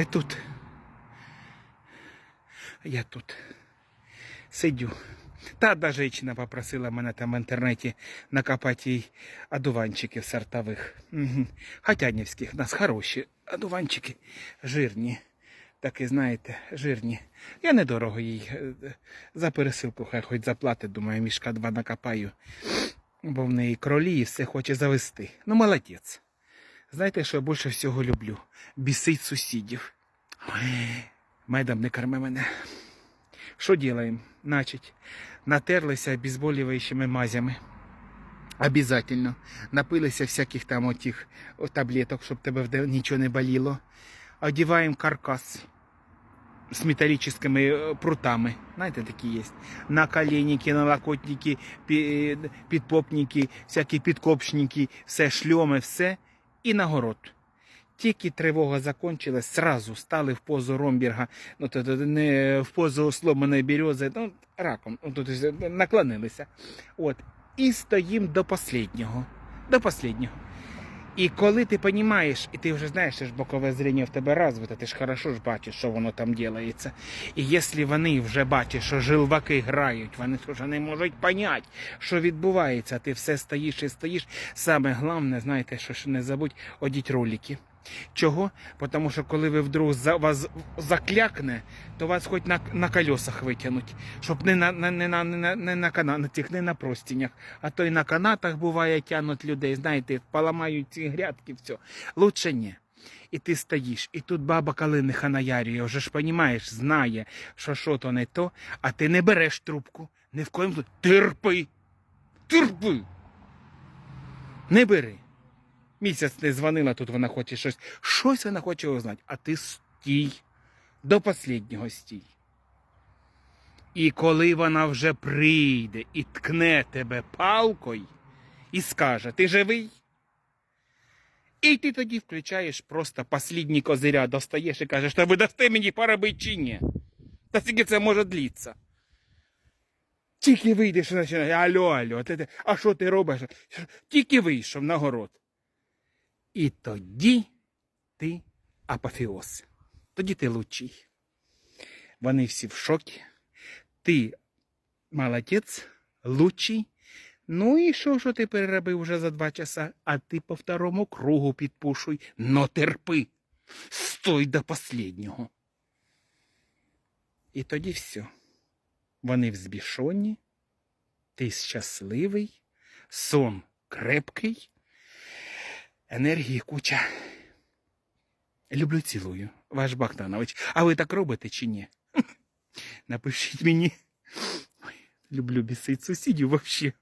Ви тут. Я тут сидю. Та одна жінка попросила мене там в інтернеті накопати їй одуванчиків сортових. Угу. Хотянівських, у нас хороші одуванчики, жирні. Такі, знаєте, жирні. Я недорого їй е, за пересилку хай хоч заплатить, думаю, мішка два накопаю. Бо в неї кролі і все хоче завести. Ну, молодець. Знаєте, що я більше всього люблю? Бісить сусідів. Медом не корми мене. Що ділаємо? Значить, натерлися обезболюючими мазями. Обязательно. Напилися всяких там отих таблеток, щоб тебе нічого не боліло. Одіваємо каркас з металлическими е, прутами. Знаєте, такі є. Наколенники, налокотники, пі- підпопники, всякі підкопшники, все шльоми, все. І на город. Тільки тривога закончилась, сразу стали в позу Ромберга, ну то, не в позу сломаної берези, ну раком, ну, то, то, наклонилися. От. І стоїм до останнього. До останнього. І коли ти розумієш, і ти вже знаєш, що ж бокове зріння в тебе розвите, ти ж хорошо ж бачиш, що воно там ділається. І якщо вони вже бачать, що жилваки грають, вони вже не можуть поняти, що відбувається, ти все стоїш і стоїш. Саме головне, знаєте, що ж не забудь одіть ролики. Чого? Тому що коли ви вдруг за вас заклякне, то вас хоч на, на колесах витягнуть, щоб не на, не на, не на, не на канатах, не на простінях, а то й на канатах буває тягнуть людей, знаєте, поламають ці грядки, все. Лучше ні. І ти стоїш, і тут баба калиниха наярює, вже ж понімаєш, знає, що що то не то, а ти не береш трубку. Ні в коїм. Терпи! Терпи! Не бери. Місяць не дзвонила, тут вона хоче щось. Щось вона хоче узнати, а ти стій. До останнього стій. І коли вона вже прийде і ткне тебе палкою і скаже, ти живий? І ти тоді включаєш просто послідні козиря, достаєш і кажеш, та ви дасте мені поробити чи ні? Та скільки це може длитися? Тільки вийдеш і починаєш, алло, ти, ти, а що ти робиш? Тільки вийшов на город. І тоді ти апофеоз. Тоді ти лучший. Вони всі в шокі. Ти молодець, лучший. Ну і що, що ти переробив вже за два часа, а ти по второму кругу підпушуй, но терпи. Стой до последнього. І тоді все. Вони взбішені, ти щасливий, сон крепкий, енергії куча. Люблю цілую, ваш Богданович. А ви так робите чи ні? Напишіть мені. Люблю бісить сусідів вообще.